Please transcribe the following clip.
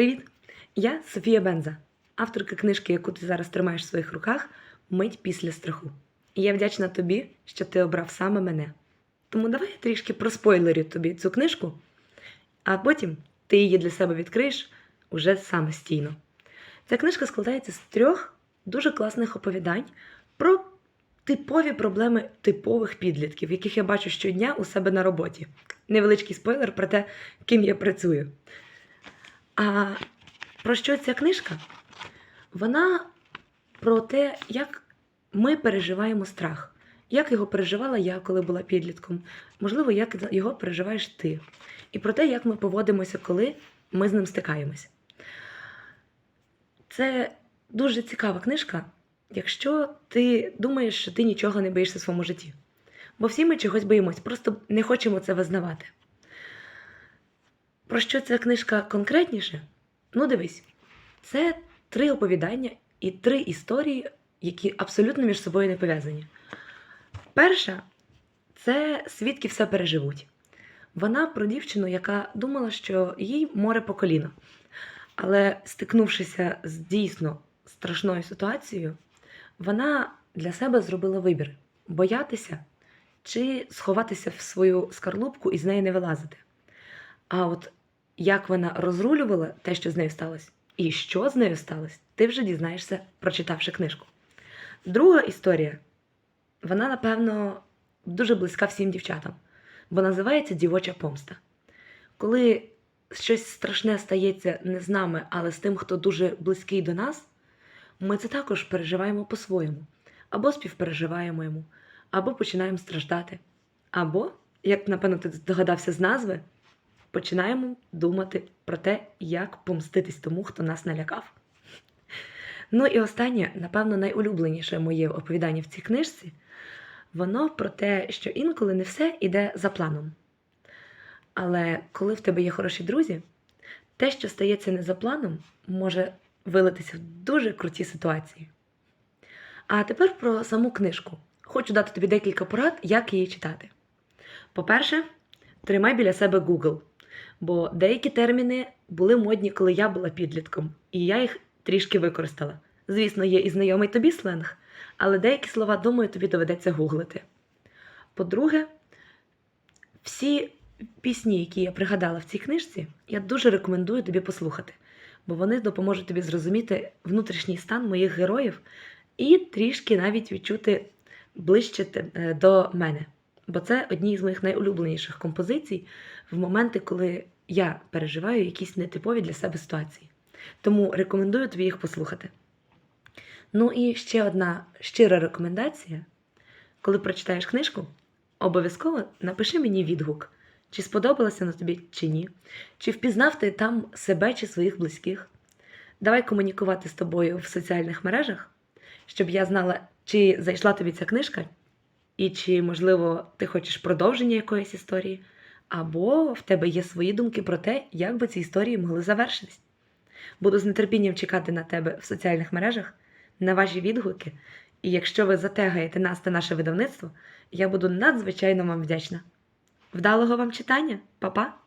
Привіт! Я Софія Бенза, авторка книжки, яку ти зараз тримаєш в своїх руках Мить після страху. І я вдячна тобі, що ти обрав саме мене. Тому давай я трішки проспойлерю тобі цю книжку, а потім ти її для себе відкриєш уже самостійно. Ця книжка складається з трьох дуже класних оповідань про типові проблеми типових підлітків, яких я бачу щодня у себе на роботі. Невеличкий спойлер про те, ким я працюю. А про що ця книжка? Вона про те, як ми переживаємо страх. Як його переживала я, коли була підлітком, можливо, як його переживаєш ти. І про те, як ми поводимося, коли ми з ним стикаємось. Це дуже цікава книжка, якщо ти думаєш, що ти нічого не боїшся в своєму житті. Бо всі ми чогось боїмось, просто не хочемо це визнавати. Про що ця книжка конкретніше? Ну, дивись, це три оповідання і три історії, які абсолютно між собою не пов'язані. Перша це свідки все переживуть. Вона про дівчину, яка думала, що їй море по коліно. Але стикнувшися з дійсно страшною ситуацією, вона для себе зробила вибір: боятися чи сховатися в свою скарлупку і з неї не вилазити. А от як вона розрулювала те, що з нею сталося, і що з нею сталося, ти вже дізнаєшся, прочитавши книжку. Друга історія, вона, напевно, дуже близька всім дівчатам, бо називається Дівоча помста. Коли щось страшне стається не з нами, але з тим, хто дуже близький до нас, ми це також переживаємо по-своєму, або співпереживаємо йому, або починаємо страждати, або, як напевно, ти здогадався з назви, починаємо думати про те, як помститись тому, хто нас налякав. Ну і останнє, напевно, найулюбленіше моє оповідання в цій книжці, воно про те, що інколи не все йде за планом. Але коли в тебе є хороші друзі, те, що стається не за планом, може вилитися в дуже круті ситуації. А тепер про саму книжку. Хочу дати тобі декілька порад, як її читати. По-перше, тримай біля себе Google, бо деякі терміни були модні, коли я була підлітком, і я їх трішки використала. Звісно, є і знайомий тобі сленг, але деякі слова, думаю, тобі доведеться гуглити. По-друге, всі пісні, які я пригадала в цій книжці, я дуже рекомендую тобі послухати, бо вони допоможуть тобі зрозуміти внутрішній стан моїх героїв і трішки навіть відчути ближче до мене. Бо це одні з моїх найулюбленіших композицій в моменти, коли я переживаю якісь нетипові для себе ситуації. Тому рекомендую тобі їх послухати. Ну і ще одна щира рекомендація: коли прочитаєш книжку, обов'язково напиши мені відгук, чи сподобалося на тобі чи ні, чи впізнав ти там себе чи своїх близьких. Давай комунікувати з тобою в соціальних мережах, щоб я знала, чи зайшла тобі ця книжка, і чи, можливо, ти хочеш продовження якоїсь історії, або в тебе є свої думки про те, як би ці історії могли завершитись. Буду з нетерпінням чекати на тебе в соціальних мережах, на ваші відгуки. І якщо ви затегаєте нас та наше видавництво, я буду надзвичайно вам вдячна. Вдалого вам читання, Па-па!